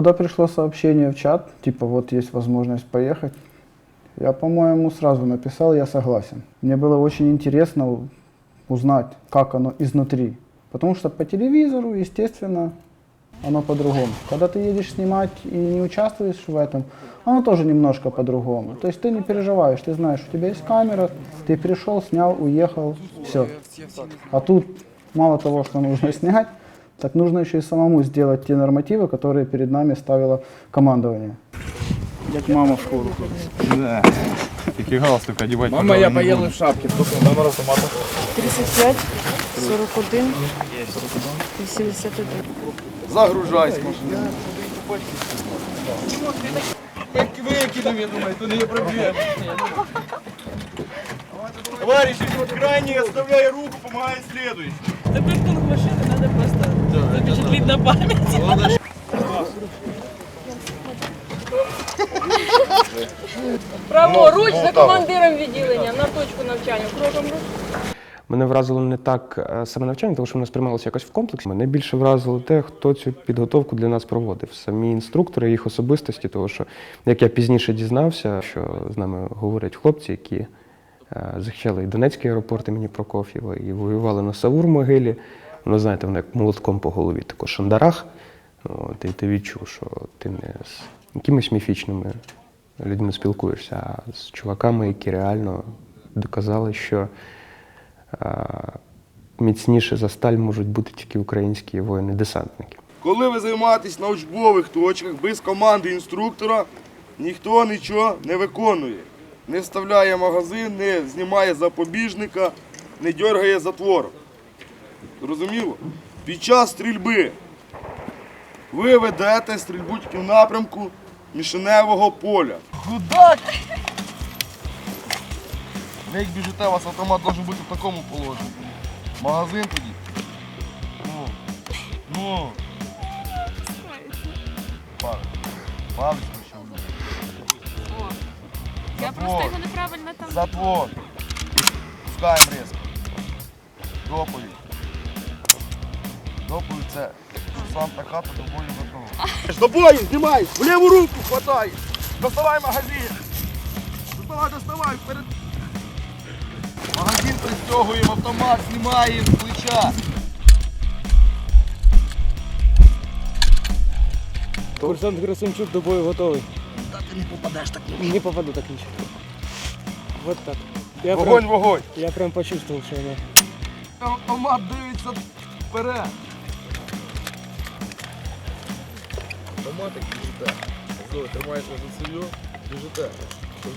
когда пришло сообщение в чат, типа вот есть возможность поехать, я, по-моему, сразу написал, я согласен. Мне было очень интересно узнать, как оно изнутри. Потому что по телевизору, естественно, оно по-другому. Когда ты едешь снимать и не участвуешь в этом, оно тоже немножко по-другому. То есть ты не переживаешь, ты знаешь, у тебя есть камера, ты пришел, снял, уехал, все. А тут мало того, что нужно снять, так нужно еще и самому сделать те нормативы, которые перед нами ставило командование. Як мама в школу ходить. Да. Тільки галстук одівати. Мама, я поїли в шапки. Сколько номер автомата? 35, 41, 81. Загружайся. Викинув, я думаю, то не є. Товарищи, вот крайний оставляй руку, помогай следующий. Тепер пункт машини треба просто запечатліть на пам'ять. Праворуч за командиром відділення на точку навчання. Кроком руч. Мене вразило не так е, саме навчання, тому що воно сприймалося якось в комплексі. Мене більше вразило те, хто цю підготовку для нас проводив. Самі інструктори, їх особистості, тому що, як я пізніше дізнався, що з нами говорять хлопці, які е, захищали і Донецький аеропорт імені Прокоф'єва, і воювали на Савур-могилі. Воно, знаєте, воно як молотком по голові, тако шандарах. От, і ти відчув, що ти не з якимись міфічними людьми спілкуєшся, а з чуваками, які реально доказали, що а, міцніше за сталь можуть бути тільки українські воїни-десантники. Коли ви займаєтесь на учбових точках без команди інструктора, ніхто нічого не виконує. Не вставляє магазин, не знімає запобіжника, не дергає затвор. Зрозуміло? Під час стрільби ви ведете стрільбу тільки в напрямку мішеневого поля. Гудак! Ви як біжите, у вас автомат має бути в такому положенні. Магазин тоді. Ну. Ну. Палець. Палець вище. Я просто його неправильно там. Затвор. Пускаємо різко. Доповідь. Доповідь це сам та хата до бою готова. До бою, знімай! В ліву руку хватай! Доставай магазин! Доставай, доставай! Вперед! Магазин пристягуємо, автомат знімаємо з плеча. Курсант Герасимчук до бою готовий. Та ти не попадеш так не попаду так нічого. Вот так. Я Вогонь, прям, вогонь! я прям почувствовал, що вона. Автомат дивиться вперед. Автоматик біжите. Ось, тримаєте за цев'ю, біжите.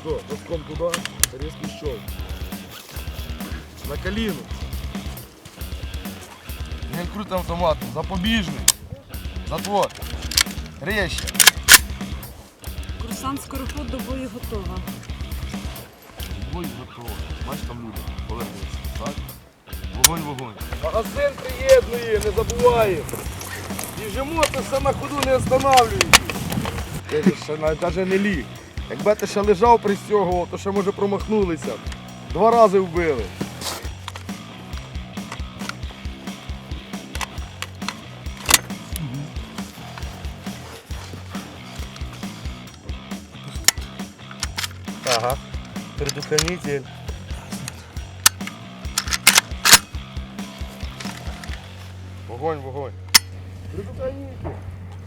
Ось, носком туди, різкий щов. На коліну. Не відкритим автоматом. Запобіжний. Затвор. Резче. Курсант скороход до бою готова. Бой готово. Бачиш там люди. Повернуться. Так? Вогонь, вогонь. Магазин приєднує, не забуває. Біжимо, це все на ходу не останавлюється. Ти ще навіть не ліг. Якби ти ще лежав пристягував, то ще може промахнулися. Два рази вбили. Ага. Предохранитель. Вогонь, вогонь.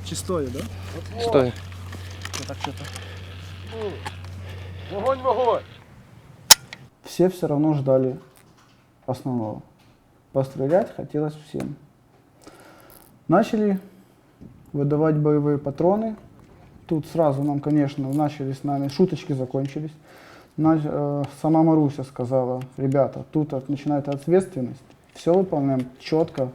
Чистою, да? Стой. Вогонь, вогонь. Все все равно ждали основного. Пострелять хотелось всем. Начали выдавать боевые патроны. Тут сразу нам, конечно, начали с нами, шуточки закончились. На- э, сама Маруся сказала, ребята, тут от- начинается ответственность. Все выполняем четко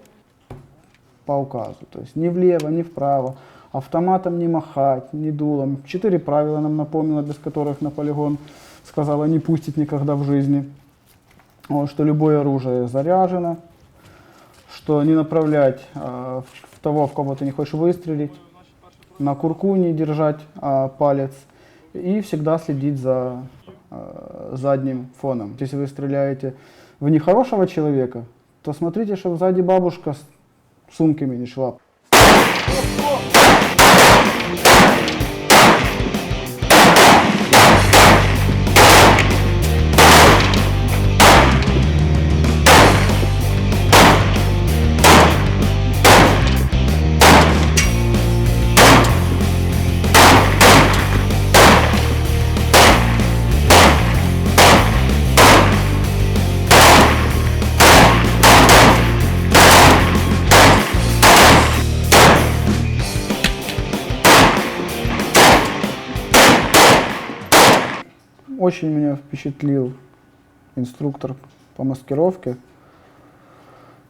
по указу. То есть ни влево, ни вправо. Автоматом не махать, ни дулом. Четыре правила нам напомнила, без которых на полигон сказала не пустить никогда в жизни. Вот, что любое оружие заряжено, что не направлять э, в, того, в кого ты не хочешь выстрелить, на курку не держать а, палец и всегда следить за э, задним фоном. Если вы стреляете в нехорошего человека, то смотрите, чтобы сзади бабушка с сумками не шла. Очень меня впечатлил инструктор по маскировке.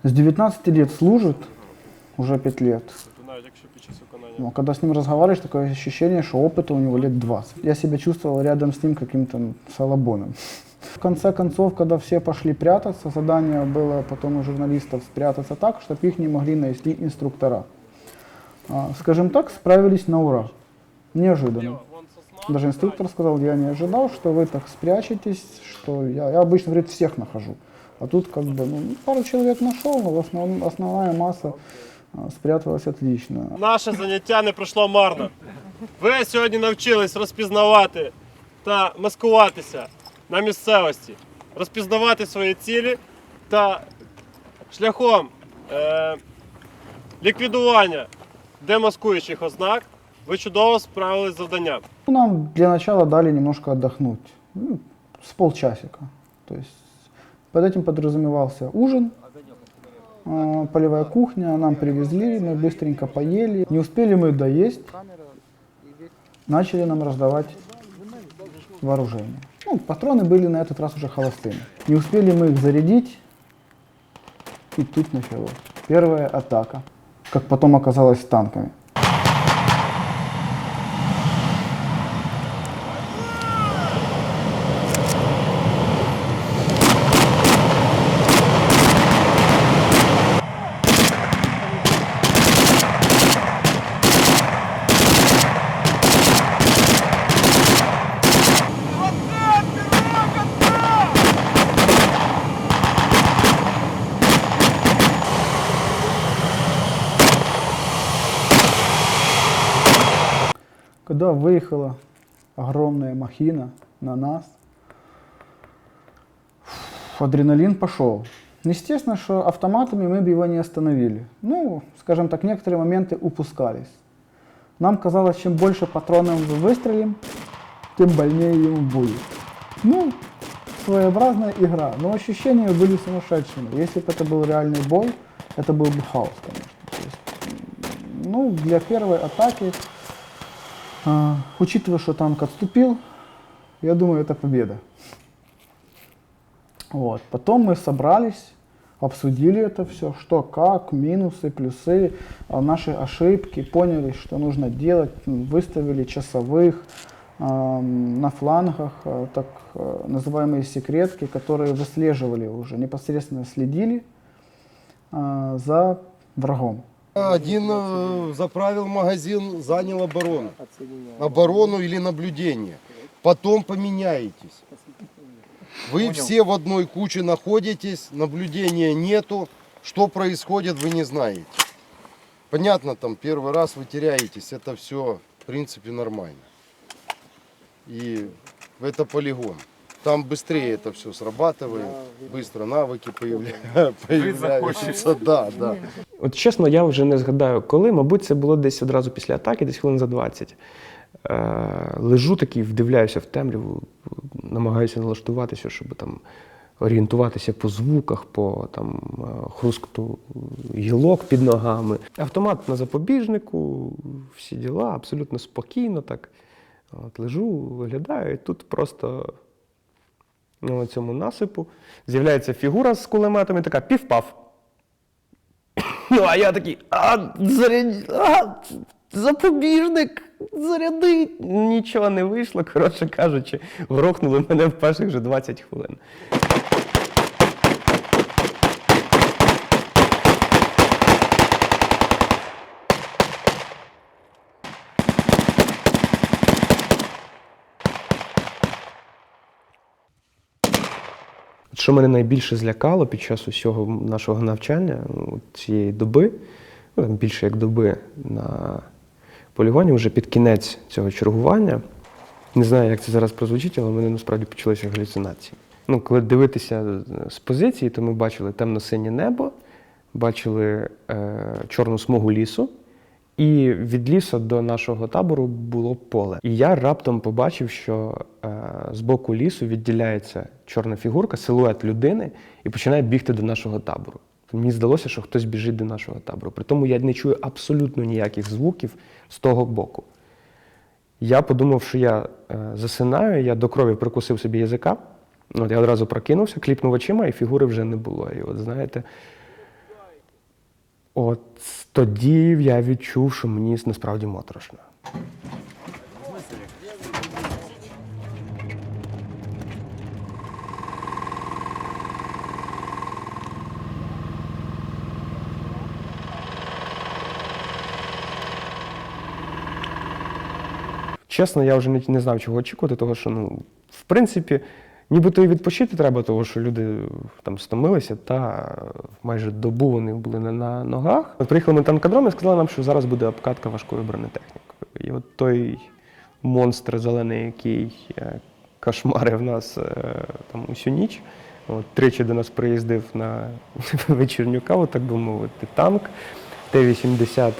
С 19 лет служит, уже 5 лет. Но когда с ним разговариваешь, такое ощущение, что опыта у него лет 20. Я себя чувствовал рядом с ним каким-то салабоном. В конце концов, когда все пошли прятаться, задание было потом у журналистов спрятаться так, чтобы их не могли найти инструктора. А, Скажем так, справились на ура. Неожиданно. Даже инструктор сказал, я не ожидал, что вы так спрячетесь, что я, я обычно, говорит, всех нахожу. А тут как бы ну, пару человек нашел, но в основном, основная масса а, спряталась отлично. Наше заняття не пройшло марно. Ви сьогодні навчились розпізнавати та маскуватися на місцевості, розпізнавати свої цілі та шляхом е, ліквідування демаскуючих ознак ви чудово справились з завданням. Ну, Нам для начала дали немножко отдохнуть, ну, с полчасика. То есть под этим подразумевался ужин, а, полевая кухня, нам привезли, мы быстренько поели. Не успели мы доесть, начали нам раздавать вооружение. Ну, патроны были на этот раз уже холостыми. Не успели мы их зарядить, и тут началось. Первая атака, как потом оказалось, с танками. Выехала огромная махина на нас, адреналин пошел. Естественно, что автоматами мы бы его не остановили. Ну, скажем так, некоторые моменты упускались. Нам казалось, чем больше патронов мы выстрелим, тем больнее ему будет. Ну, своеобразная игра, но ощущения были сумасшедшими. Если бы это был реальный бой, это был бы хаос, конечно. То есть, ну, для первой атаки а, учитывая, что танк отступил, я думаю, это победа. Вот. Потом мы собрались, обсудили это все, что, как, минусы, плюсы, а, наши ошибки, поняли, что нужно делать, выставили часовых ам, на флангах, а, так а, называемые секретки, которые выслеживали уже, непосредственно следили за врагом. Один э, заправил магазин, занял оборону. Оборону или наблюдение. Потом поменяетесь. Вы все в одной куче находитесь, наблюдения нету. Что происходит, вы не знаете. Понятно, там первый раз вы теряетесь, это все в принципе нормально. И это полигон. Там быстрее это все срабатывает, быстро навыки появля- появляются. Да, да. От чесно, я вже не згадаю, коли, мабуть, це було десь одразу після атаки, десь хвилин за 20. Е, лежу такий, вдивляюся в темряву, намагаюся налаштуватися, щоб там орієнтуватися по звуках, по там, е, хрускоту гілок під ногами. Автомат на запобіжнику, всі діла, абсолютно спокійно так. От, лежу, виглядаю, і тут просто на цьому насипу з'являється фігура з кулеметом і така півпав. Ну, а я такий, а, заряд... а запобіжник, заряди. Нічого не вийшло, коротше кажучи, грохнули мене в перших же 20 хвилин. От Що мене найбільше злякало під час усього нашого навчання, цієї доби, ну, більше як доби на полігоні вже під кінець цього чергування. Не знаю, як це зараз прозвучить, але в мене насправді почалися галюцинації. Ну, коли дивитися з позиції, то ми бачили темно-синє небо, бачили е, чорну смугу лісу, і від лісу до нашого табору було поле. І я раптом побачив, що е, з боку лісу відділяється чорна фігурка, силует людини, і починає бігти до нашого табору. Мені здалося, що хтось біжить до нашого табору. При тому я не чую абсолютно ніяких звуків з того боку. Я подумав, що я е, засинаю, я до крові прикусив собі язика. От я одразу прокинувся, кліпнув очима, і фігури вже не було. І от знаєте, от тоді я відчув, що мені насправді моторошно. Чесно, я вже не, знав, чого очікувати, того що, ну, в принципі, нібито і відпочити треба, того що люди там стомилися, та майже добу вони були не на ногах. Приїхали на танкодром і сказали нам, що зараз буде обкатка важкою бронетехнікою. І от той монстр зелений, який е, кошмарив нас е, там усю ніч. От, тричі до нас приїздив на вечірню каву, так би мовити, танк Т-80.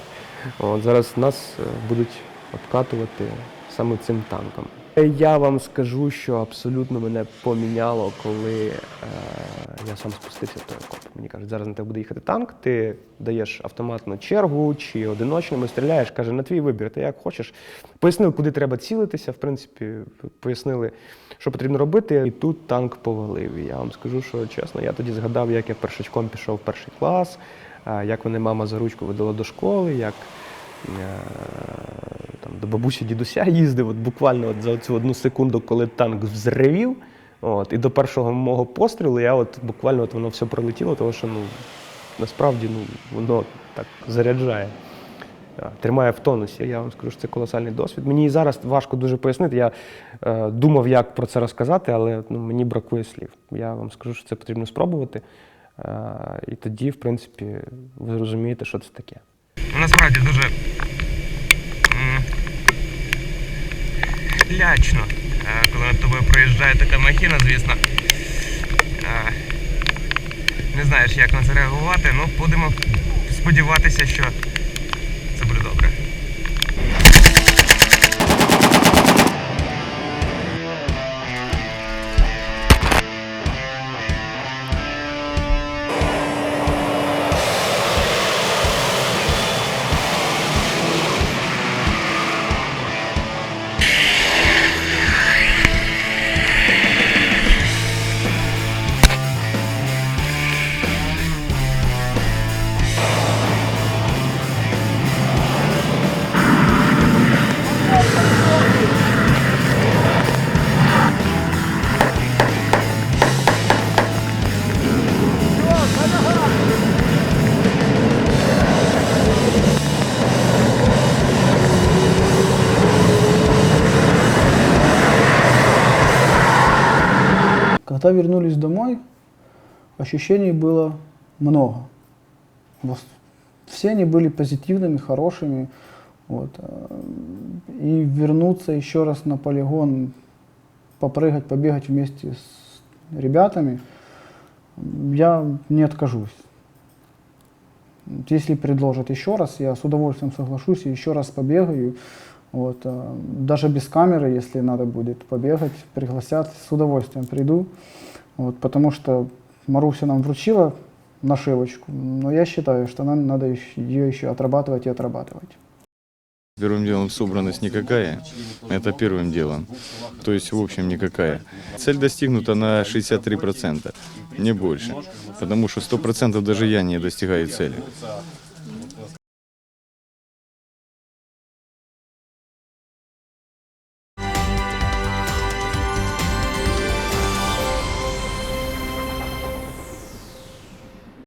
От, зараз нас е, будуть обкатувати саме цим танком. Я вам скажу, що абсолютно мене поміняло, коли е, я сам спустився в той окоп. Мені кажуть, зараз на тебе буде їхати танк, ти даєш автоматну чергу чи одиночними стріляєш, каже, на твій вибір, ти як хочеш. Пояснили, куди треба цілитися, в принципі, пояснили, що потрібно робити. І тут танк повалив. Я вам скажу, що чесно, я тоді згадав, як я першачком пішов в перший клас, е, як мене мама за ручку водила до школи, як е, до бабусі дідуся їздив, от буквально от за цю одну секунду, коли танк взревів. От, і до першого мого пострілу я от буквально от воно все пролетіло, тому що ну, насправді ну, воно так заряджає. Тримає в тонусі. Я вам скажу, що це колосальний досвід. Мені і зараз важко дуже пояснити. Я е, думав, як про це розказати, але ну, мені бракує слів. Я вам скажу, що це потрібно спробувати. Е, і тоді, в принципі, ви зрозумієте, що це таке. Насправді дуже лячно, е, коли над тобою проїжджає така махіна, звісно. Е, Не знаєш, як на це реагувати, ну будемо сподіватися, що це буде добре. Вернулись домой, ощущений было много. Все они были позитивными, хорошими. Вот. э, И вернуться еще раз на полигон, попрыгать, побегать вместе с ребятами, я не откажусь. Если предложат еще раз, я с удовольствием соглашусь и еще раз побегаю. Вот, э, даже без камеры, если надо будет побегать, пригласят, с удовольствием приду. Вот, потому что Маруся нам вручила нашивочку, но я считаю, что нам надо ее еще отрабатывать и отрабатывать. Первым делом собранность никакая. Это первым делом. То есть, в общем, никакая. Цель достигнута на 63%, не больше. Потому что 100% даже я не достигаю цели.